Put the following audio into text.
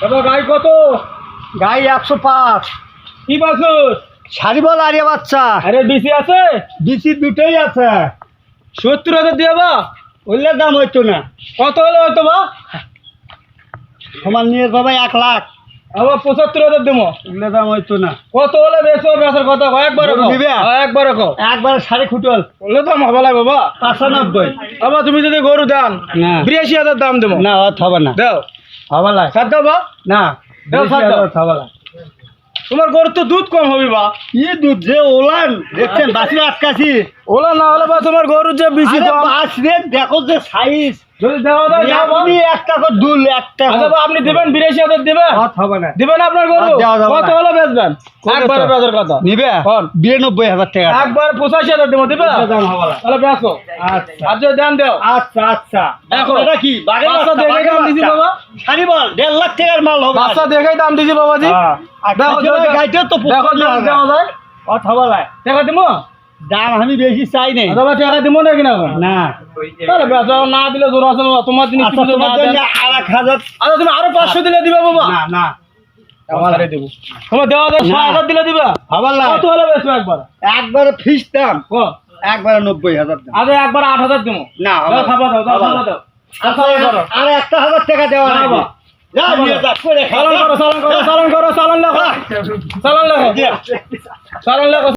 বাবা গাই কত? গাই একশো পাঁচ। কি বাছুর বল আরে বাচ্চা। আরে বেশি আছে? বিচি দুটোই আছে। সত্তর হাজার দিয়ে বা? বললে দাম হইতো না। কত হলো হয়তো বা? আমার নিয়ে বাবা এক লাখ। আবার পঁচাত্তর হাজার দেবো। বললে দাম হইতো না। কত হলে বেচার কথা কয় একবারে একবারে কো একবারে সাড়ে খুটল। বললে তো হবে না বাবা পাঁচানব্বই। আবার তুমি যদি গরু দেন বিরাশি হাজার দাম দেবো। না হবে না। দাও। না সাত বা। না না তোমার গরুর তো দুধ কম হবে বা। ই দুধ যে ওলান? দেখছেন বাসি আটকাছি। ওলা না হলে বা তোমার গরুর যে বেশি বাস রে দেখো যে সাইজ যদি দেওয়া যায় দাও বা। আপনি একটা করে দুল একটা আচ্ছা বা আপনি দেবেন বিরাশি হাজার দেবেন? হবে না। দিবেন আপনার গরু? আর দেওয়া যাবে কত না। হলে বেচবেন? কত? একবারে বেচার কথা। নিবে? বিরানব্বই হাজার টাকা। একবার পঁচাশি হাজার দেবো দিবে? তাহলে বেচো। আচ্ছা। আর যদি দেন দেও। আচ্ছা আচ্ছা। দেখো। এটা কি? বাঘের বাচ্চা বাচ্চা, দেখে বাঘের দাম দিছি বাচ্চা। বাবা। শাড়ি বল দেড় লাখ টাকার মাল হবে। বাচ্চা দেখেই দাম দিছি বাবাজি। হ্যাঁ। দেখো, গাইতেও তো দেখো। দেওয়া যায়। হবে না টাকা দিবো দাম আমি বেশি চাই নাই। অথবা টাকা দিবো না না। তাহলে বেচো না দিলে জোর আছে তোমার জিনিস আচ্ছা তোমার জন্য আর এক হাজার আচ্ছা তুমি আরও পাঁচশো দিলে দিবে বাবা। না না। তোমার দেওয়া যায় না। ছয় হাজার দিলে দিবে। হবে কত হলে বেচবো একবার? একবারে ফিস দাম। ও একবারে নব্বই হাজার দাম। একবার আট হাজার দেবো না খাবার দাও খাবার দাও। আর একটা হাজার টাকা দেওয়া না, চালান করো চালান করো চালান করো চালান লেখো। চালান লেখো। দিয়া। চালান লেখো।